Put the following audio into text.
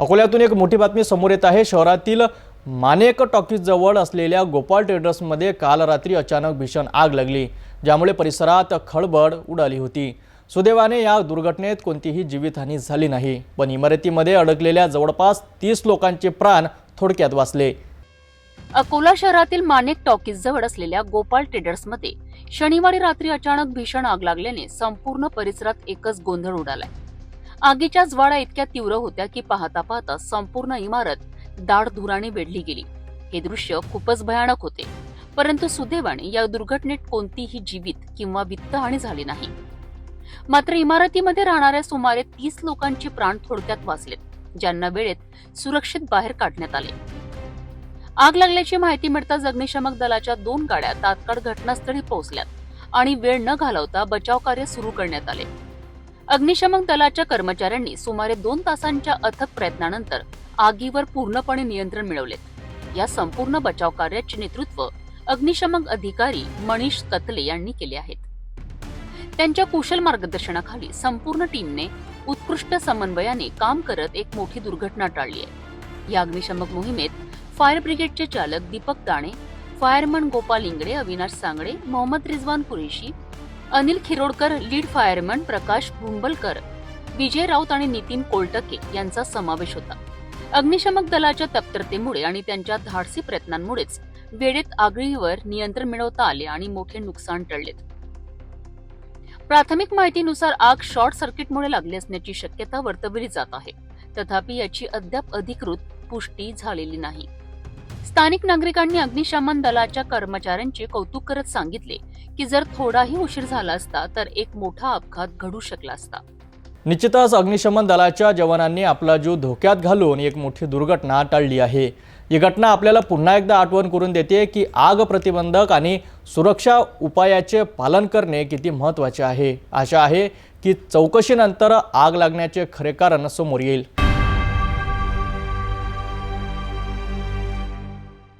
अकोल्यातून एक मोठी बातमी समोर येत आहे. शहरातील मानेक टॉकीजजवळ असलेल्या गोपाळ ट्रेडर्समध्ये काल रात्री अचानक भीषण आग लागली ज्यामुळे परिसरात खळबळ उडाली होती. सुदैवाने या दुर्घटनेत कोणतीही जीवितहानी झाली नाही पण इमारतीमध्ये अडकलेल्या जवळपास तीस लोकांचे प्राण थोडक्यात वाचले. अकोला शहरातील मानेक टॉकीज जवळ असलेल्या गोपाळ ट्रेडर्समध्ये शनिवारी रात्री अचानक भीषण आग लागल्याने संपूर्ण परिसरात एकच गोंधळ उडालाय. आगीच्या ज्वाळा इतक्या तीव्र होत्या की पाहता पाहता संपूर्ण इमारत दाढ धुराने वेढली गेली. हे दृश्य खूपच भयानक होते. परंतु सुदैवाने या दुर्घटनेत कोणतीही जीवित किंवा वित्तहानी झाली नाही. मात्र इमारतीमध्ये राहणाऱ्या सुमारे तीस लोकांचे प्राण थोडक्यात वाचलेत ज्यांना वेळेत सुरक्षित बाहेर काढण्यात आले. आग लागल्याची माहिती मिळताच अग्निशमक दलाच्या दोन गाड्या तात्काळ घटनास्थळी पोहोचल्यात आणि वेळ न घालवता बचाव कार्य सुरू करण्यात आले. अग्निशमक दलाच्या कर्मचाऱ्यांनी सुमारे दोन तासांच्या अथक प्रयत्नानंतर आगीवर पूर्णपणे नियंत्रण मिळवलेत. या संपूर्ण बचाव कार्याचे नेतृत्व अग्निशमक अधिकारी मनीष कतले यांनी केले आहेत. त्यांच्या कुशल मार्गदर्शनाखाली संपूर्ण टीमने उत्कृष्ट समन्वयाने काम करत एक मोठी दुर्घटना टाळली आहे. या अग्निशमक मोहिमेत फायर ब्रिगेडचे चालक Deepak Dane fireman Gopal Ingde Avinash Sangde Mohammad Rizwan Qureshi Anil Khirodkar lead fireman Prakash Bhumbalkar Vijay Raut आणि नितीन कोलटके यांचा समावेश होता. अग्निशमक दलाच्या तप्तरतेमुळे आणि त्यांच्या धाडसी प्रयत्नांमुळेच वेळेत आगळीवर नियंत्रण मिळवता आले आणि मोठे नुकसान टळलेत प्राथमिक माहितीनुसार आग शॉर्ट सर्किटमुळे लागली असण्याची शक्यता वर्तवली जात आहे. तथापि याची अद्याप अधिकृत पुष्टी झालेली नाही. स्थानिक नागरिकांनी अग्निशमन दलाच्या कर्मचाऱ्यांचे कौतुक करत सांगितले की जर थोडाही उशीर झाला असता तर एक मोठा अपघात घडू शकला असता. निश्चितच अग्निशमन दलाच्या जवानांनी आपला जीव धोक्यात घालून एक मोठी दुर्घटना टाळली आहे. ही घटना आपल्याला पुन्हा एकदा आठवण करून देते की आग प्रतिबंधक आणि सुरक्षा उपायाचे पालन करणे किती महत्त्वाचे आहे. आशा आहे की चौकशीनंतर आग लागण्याचे खरे कारण समोर येईल.